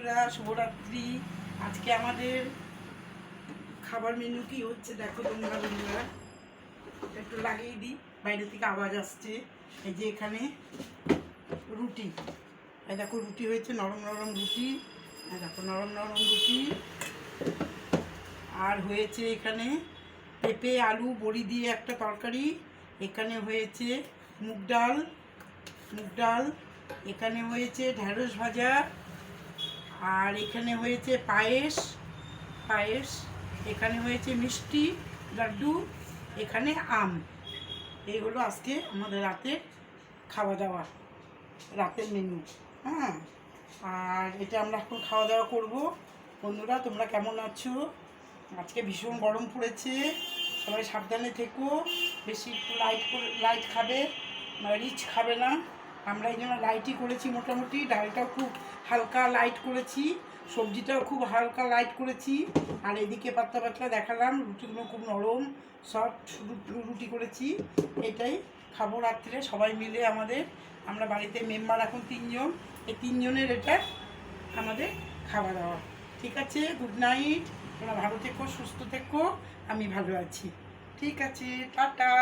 বন্ধুরা, শুভরাত্রি। আজকে আমাদের খাবার মেনু কি হচ্ছে দেখো তোমরা বন্ধুরা। একটু লাগিয়ে দিই, বাইরে থেকে আওয়াজ আসছে। এই যে এখানে রুটি। এই দেখো, রুটি হয়েছে, নরম নরম রুটি। দেখো, নরম নরম রুটি। আর হয়েছে এখানে পেঁপে, আলু, বড়ি দিয়ে একটা তরকারি। এখানে হয়েছে মুগ ডাল মুগ ডাল। এখানে হয়েছে ঢ্যাঁড়স ভাজা। আর এখানে হয়েছে পায়েস পায়েস, এখানে হয়েছে মিষ্টি, লাড্ডু, এখানে আম। এই হলো আজকে আমাদের রাতের খাওয়া দাওয়া রাতের মেনু হ্যাঁ? আর এটা আমরা এখন খাওয়া দাওয়া করব। বন্ধুরা, তোমরা কেমন আছো? আজকে ভীষণ গরম পড়েছে। সবাই সাবধানে থেকো। বেশি লাইট লাইট খাবে রিচ খাবে না। আমরা এই জন্য লাইটই করেছি মোটামুটি, ডালটাও খুব হালকা লাইট করেছি, সবজিটাও খুব হালকা লাইট করেছি, আর এদিকে পাতলা পাতলা দেখালাম রুটিগুলো খুব নরম সফট রুটি করেছি, এটাই খাব রাত্রে, সবাই মিলে আমাদের, আমরা বাড়িতে মেম্বার এখন তিনজন, এই তিনজনের এটা আমাদের খাওয়া দাওয়া। ঠিক আছে গুড নাইট তোমরা ভালো থেকো, সুস্থ থেকো, আমি ভালো আছি। ঠিক আছে, টাটা।